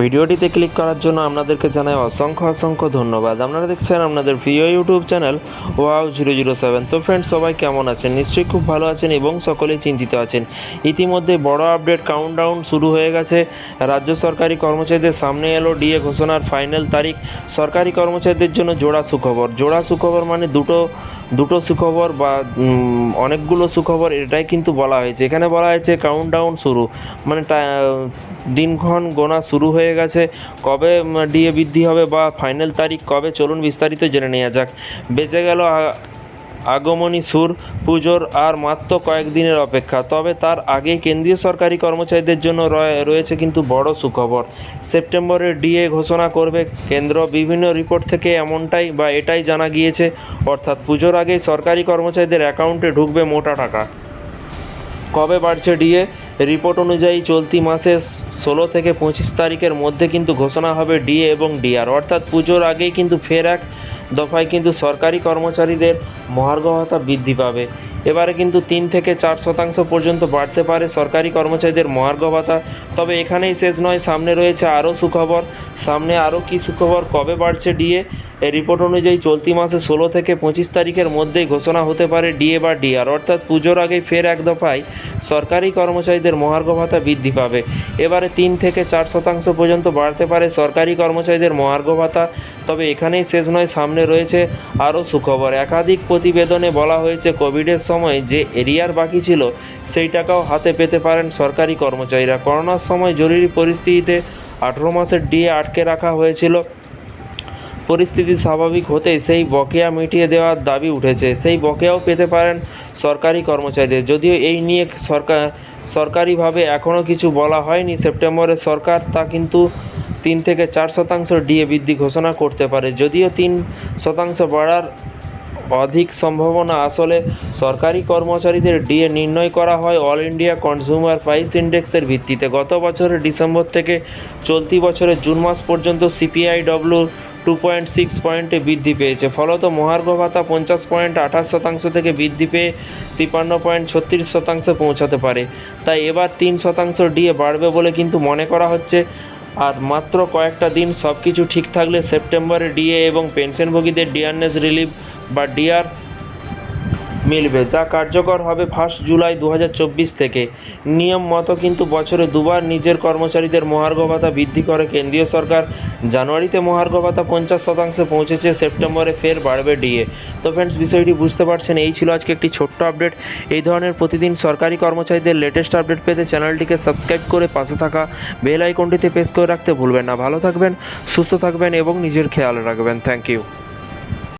ভিডিওটিতে ক্লিক করার জন্য আপনাদেরকে জানাই অসংখ্য অসংখ্য ধন্যবাদ। আপনারা দেখছেন আপনাদের প্রিয় YouTube channel wow zero zero seven. তো ফ্রেন্ডস সবাই কেমন আছেন? নিশ্চয়ই খুব ভালো আছেন এবং সকলেই চিন্তিত আছেন। ইতিমধ্যে বড় আপডেট কাউন্টডাউন শুরু হয়ে গেছে। রাজ্য সরকারি কর্মচারীদের সামনে এলো ডিএ ঘোষণার ফাইনাল তারিখ। সরকারি কর্মচারীদের জন্য জোড়া সুখবর। জোড়া সুখবর মানে দুটো দুটো সুখবর বা অনেকগুলো সুখবর, এটাই কিন্তু বলা হয়েছে। এখানে বলা হয়েছে কাউন্টডাউন শুরু। মানে দিনক্ষণ গোনা শুরু হয়ে গেছে। কবে ডিএ বৃদ্ধি হবে বা ফাইনাল তারিখ কবে, চলুন বিস্তারিত জেনে নেওয়া যাক। বেঁচে গেল আগমনী সুর, পুজোর আর মাত্র কয়েকদিনের অপেক্ষা। তবে তার আগে কেন্দ্রীয় সরকারি কর্মচারীদের জন্য রয়ে- রয়েছে কিন্তু বড় সুখবর। সেপ্টেম্বরে ডিএ ঘোষণা করবে কেন্দ্র। বিভিন্ন রিপোর্ট থেকে এমনটাই বা এটাই জানা গিয়েছে। অর্থাৎ পুজোর আগেই সরকারি কর্মচারীদের অ্যাকাউন্টে ঢুকবে মোটা টাকা। কবে বাড়ছে ডিএ? রিপোর্ট অনুযায়ী চলতি মাসে ষোলো থেকে পঁচিশ তারিখের মধ্যে কিন্তু ঘোষণা হবে ডিএ এবং ডিআর। অর্থাৎ পুজোর আগেই কিন্তু ফের এক দফায় কিন্তু সরকারি কর্মচারীদের মহার্ঘ ভাতা বৃদ্ধি পাবে। এবারে কিন্তু তিন থেকে চার শতাংশ পর্যন্ত বাড়তে পারে সরকারি কর্মচারীদের মহার্ঘ ভাতা। তবে এখানেই শেষ নয়, সামনে রয়েছে আরও সুখবর। সামনে আরও কী সুখবর? কবে বাড়ছে ডিএ? রিপোর্ট অনুযায়ী চলতি মাসে ষোলো থেকে পঁচিশ তারিখের মধ্যেই ঘোষণা হতে পারে ডিএ বা ডিআর। অর্থাৎ পুজোর আগেই ফের এক দফায় সরকারি কর্মচারীদের মহার্ঘ ভাতা বৃদ্ধি পাবে। এবারে তিন থেকে চার শতাংশ পর্যন্ত বাড়তে পারে সরকারি কর্মচারীদের মহার্ঘ ভাতা তবে এখানেই শেষ নয়, সামনে রয়েছে আরও সুখবর। একাধিক প্রতিবেদনে বলা হয়েছে, কোভিডের সময় যে এরিয়ার বাকি ছিল, সেই টাকাও হাতে পেতে পারেন সরকারি কর্মচারীরা। করোনার সময় জরুরি পরিস্থিতিতে আঠেরো মাসের ডিএ আটকে রাখা হয়েছিল। পরিস্থিতি স্বাভাবিক হতেই সেই বকেয়া মিটিয়ে দেওয়ার দাবি উঠেছে। সেই বকেয়াও পেতে পারেন সরকারি কর্মচারীদের। যদিও এই নিয়ে সরকার, সরকারিভাবে এখনও কিছু বলা হয়নি। সেপ্টেম্বরে সরকার তা কিন্তু তিন থেকে চার শতাংশ ডিএ বৃদ্ধি ঘোষণা করতে পারে। যদিও তিন শতাংশ বাড়ার অধিক সম্ভাবনা আসলে সরকারি কর্মচারীদের ডিএ নির্ণয় করা হয় অল ইন্ডিয়া কনজিউমার প্রাইস ইন্ডেক্সের ভিত্তিতে। গত বছরের ডিসেম্বর থেকে চলতি বছরের জুন মাস পর্যন্ত সিপিআইডব্লিউ টু পয়েন্ট সিক্স পয়েন্টে বৃদ্ধি পেয়েছে। ফলত মহার্ঘ ভাতা পঞ্চাশ পয়েন্ট আঠাশ শতাংশ থেকে বৃদ্ধি পেয়ে তিপ্পান্ন পয়েন্ট ছত্রিশ শতাংশে পৌঁছাতে পারে। তাই এবার তিন শতাংশ ডিএ বাড়বে বলে কিন্তু মনে করা হচ্ছে। আর মাত্র কয়েকটা দিন সব কিছু ঠিক থাকলে সেপ্টেম্বরে ডিএ এবং পেনশনভোগীদের ডিয়ারনেস রিলিফ বা ডিআর মিলবে, যা কার্যকর হবে ফার্স্ট জুলাই দু হাজার চব্বিশ থেকে। নিয়ম মতো কিন্তু বছরে দুবার নিজের কর্মচারীদের মহার্ঘ ভাতা বৃদ্ধি করে কেন্দ্রীয় সরকার। জানুয়ারিতে মহার্ঘ ভাতা পঞ্চাশ শতাংশে পৌঁছেছে, সেপ্টেম্বরে ফের বাড়বে ডিএ। তো ফ্রেন্ডস বিষয়টি বুঝতে পারছেন, এই ছিল আজকে একটি ছোট্ট আপডেট এই ধরনের প্রতিদিন সরকারি কর্মচারীদের লেটেস্ট আপডেট পেতে চ্যানেলটিকে সাবস্ক্রাইব করে পাশে থাকা বেল আইকনটিতে প্রেস করে রাখতে ভুলবেন না। ভালো থাকবেন, সুস্থ থাকবেন এবং নিজের খেয়াল রাখবেন। Thank you